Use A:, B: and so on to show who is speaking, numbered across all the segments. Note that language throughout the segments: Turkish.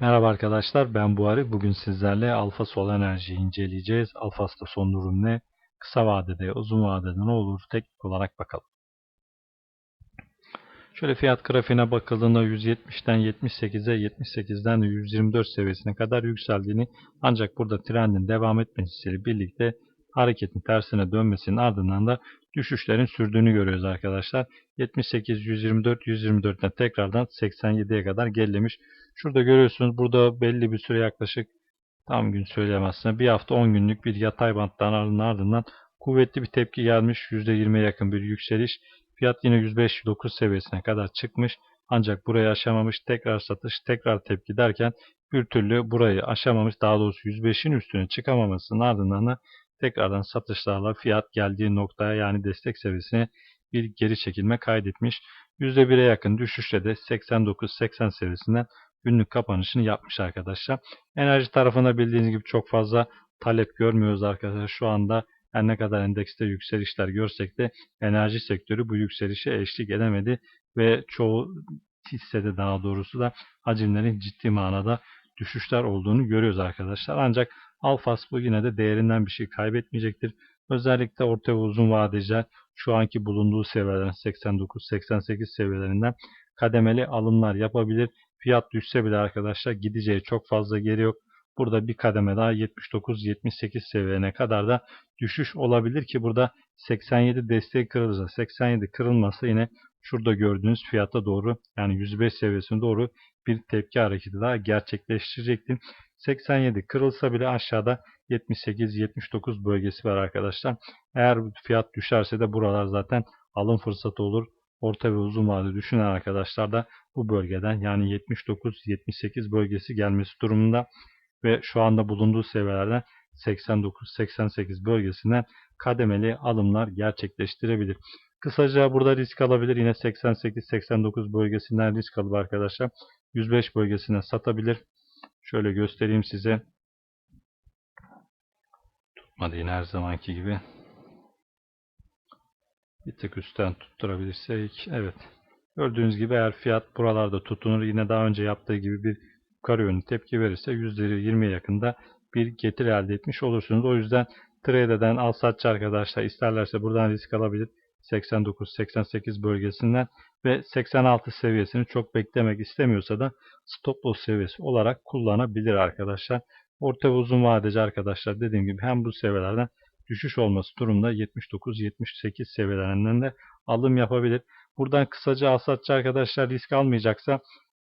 A: Merhaba arkadaşlar ben Buhari. Bugün sizlerle Alfa Sol Enerji'yi inceleyeceğiz. Alfas'ta son durum ne? Kısa vadede, uzun vadede ne olur? Teknik olarak bakalım. Şöyle fiyat grafiğine bakıldığında 170'ten 78'e, 78'den de 124 seviyesine kadar yükseldiğini ancak burada trendin devam etmesiyle birlikte hareketin tersine dönmesinin ardından da düşüşlerin sürdüğünü görüyoruz arkadaşlar. 78, 124, 124'ten tekrardan 87'ye kadar gerilemiş. Şurada görüyorsunuz burada belli bir süre yaklaşık tam gün söyleyemezsin. Bir hafta 10 günlük bir yatay banttan ardından kuvvetli bir tepki gelmiş. %20'ye yakın bir yükseliş. Fiyat yine 105-109 seviyesine kadar çıkmış. Ancak burayı aşamamış. Tekrar satış, tekrar tepki derken bir türlü burayı aşamamış. Daha doğrusu 105'in üstüne çıkamamasının ardından da tekrardan satışlarla fiyat geldiği noktaya yani destek seviyesine bir geri çekilme kaydetmiş. %1'e yakın düşüşle de 89-80 seviyesinden günlük kapanışını yapmış arkadaşlar. Enerji tarafında bildiğiniz gibi çok fazla talep görmüyoruz arkadaşlar. Şu anda her ne kadar endekste yükselişler görsek de enerji sektörü bu yükselişe eşlik edemedi ve çoğu hissede daha doğrusu da hacimlerin ciddi manada düşüşler olduğunu görüyoruz arkadaşlar. Ancak Alfas bu yine de değerinden bir şey kaybetmeyecektir. Özellikle orta ve uzun vadeciler şu anki bulunduğu seviyelerin 89-88 seviyelerinden kademeli alımlar yapabilir. Fiyat düşse bile arkadaşlar gideceği çok fazla geri yok. Burada bir kademe daha 79-78 seviyene kadar da düşüş olabilir ki burada 87 desteği kırılırsa 87 kırılmasa yine şurada gördüğünüz fiyata doğru yani 105 seviyesine doğru bir tepki hareketi daha gerçekleştirecektir. 87 kırılsa bile aşağıda 78-79 bölgesi var arkadaşlar. Eğer fiyat düşerse de buralar zaten alım fırsatı olur. Orta ve uzun vade düşünen arkadaşlar da bu bölgeden yani 79-78 bölgesi gelmesi durumunda ve şu anda bulunduğu seviyelerden 89-88 bölgesinden kademeli alımlar gerçekleştirebilir. Kısaca burada risk alabilir. Yine 88-89 bölgesinden risk alıp arkadaşlar 105 bölgesine satabilir. Şöyle göstereyim size. Tutmadı yine her zamanki gibi. Bir tık üstten tutturabilirsek. Evet. Gördüğünüz gibi eğer fiyat buralarda tutunur yine daha önce yaptığı gibi bir yukarı yönlü tepki verirse %20'ye yakında bir getir elde etmiş olursunuz. O yüzden trade eden al satçı arkadaşlar isterlerse buradan risk alabilir. 89-88 bölgesinden ve 86 seviyesini çok beklemek istemiyorsa da stop loss seviyesi olarak kullanabilir arkadaşlar. Orta ve uzun vadeci arkadaşlar dediğim gibi hem bu seviyelerden düşüş olması durumda 79-78 seviyelerinden de alım yapabilir. Buradan kısaca alsatçı arkadaşlar risk almayacaksa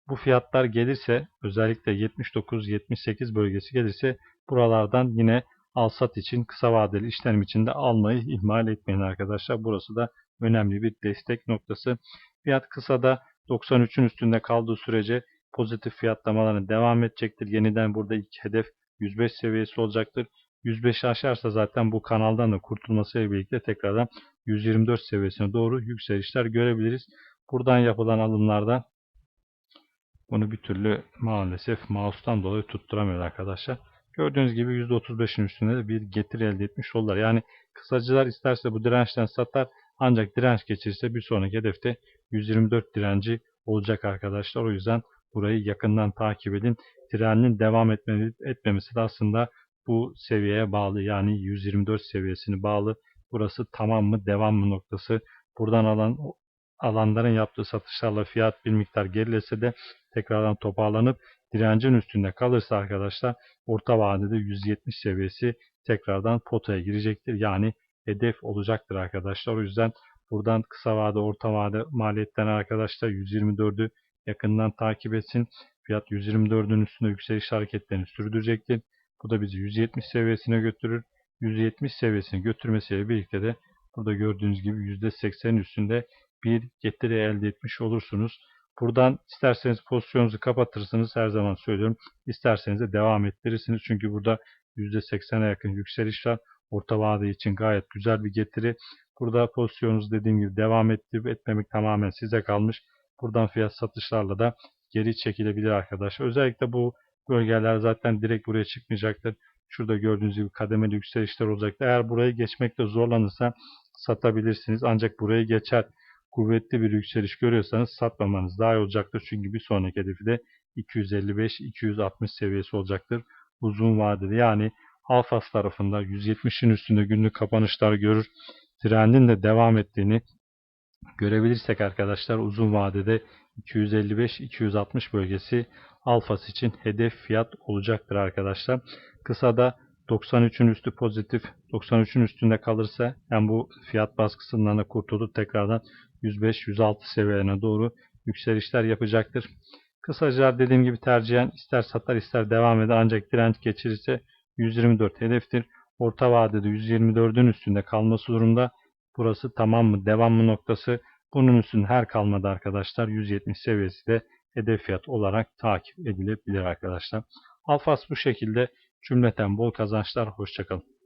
A: bu fiyatlar gelirse özellikle 79-78 bölgesi gelirse buralardan yine alsat için kısa vadeli işlem için de almayı ihmal etmeyin arkadaşlar. Burası da önemli bir destek noktası. Fiyat kısada 93'ün üstünde kaldığı sürece pozitif fiyatlamalarına devam edecektir. Yeniden burada ilk hedef 105 seviyesi olacaktır. 105'i aşarsa zaten bu kanaldan da kurtulmasıyla birlikte tekrardan 124 seviyesine doğru yükselişler görebiliriz. Buradan yapılan alımlarda bunu bir türlü maalesef mouse'tan dolayı tutturamıyor arkadaşlar. Gördüğünüz gibi %35'in üstünde de bir getir elde etmiş oldular. Yani kısacılar isterse bu dirençten satar ancak direnç geçirse bir sonraki hedefte 124 direnci olacak arkadaşlar. O yüzden burayı yakından takip edin. Trenin devam etme, etmemesi de aslında bu seviyeye bağlı. Yani 124 seviyesini bağlı. Burası tamam mı devam mı noktası. Buradan alan alanların yaptığı satışlarla fiyat bir miktar gerilese de tekrardan toparlanıp direncin üstünde kalırsa arkadaşlar orta vadede 170 seviyesi tekrardan potaya girecektir. Yani hedef olacaktır arkadaşlar. O yüzden buradan kısa vade orta vade maliyetten arkadaşlar 124'ü yakından takip etsin. Fiyat 124'ün üstünde yükseliş hareketlerini sürdürecektir. Bu da bizi 170 seviyesine götürür. 170 seviyesine götürmesiyle birlikte de burada gördüğünüz gibi %80 üstünde bir getiri elde etmiş olursunuz. Buradan isterseniz pozisyonunuzu kapatırsınız her zaman söylüyorum. İsterseniz de devam ettirirsiniz. Çünkü burada %80'e yakın yükseliş var. Orta vade için gayet güzel bir getiri. Burada pozisyonunuzu dediğim gibi devam ettirip etmemek tamamen size kalmış. Buradan fiyat satışlarla da geri çekilebilir arkadaşlar. Özellikle bu bölgeler zaten direkt buraya çıkmayacaktır. Şurada gördüğünüz gibi kademeli yükselişler olacaktır. Eğer burayı geçmekte zorlanırsa satabilirsiniz. Ancak burayı geçer kuvvetli bir yükseliş görüyorsanız satmamanız daha iyi olacaktır. Çünkü bir sonraki hedefi de 255-260 seviyesi olacaktır. Uzun vadede yani Alfas tarafında 170'in üstünde günlük kapanışlar görür. Trendin de devam ettiğini görebilirsek arkadaşlar uzun vadede 255-260 bölgesi Alfas için hedef fiyat olacaktır arkadaşlar. Kısada 93'ün üstü pozitif, 93'ün üstünde kalırsa hem bu fiyat baskısından da kurtulup tekrardan 105-106 seviyelerine doğru yükselişler yapacaktır. Kısaca dediğim gibi tercihen ister satar ister devam eder ancak direnç geçirirse 124 hedeftir. Orta vadede 124'ün üstünde kalması durumda burası tamam mı devam mı noktası bunun üstünde her kalmadı arkadaşlar 170 seviyesi de hedef fiyat olarak takip edilebilir arkadaşlar. Alfas bu şekilde cümleten bol kazançlar hoşçakalın.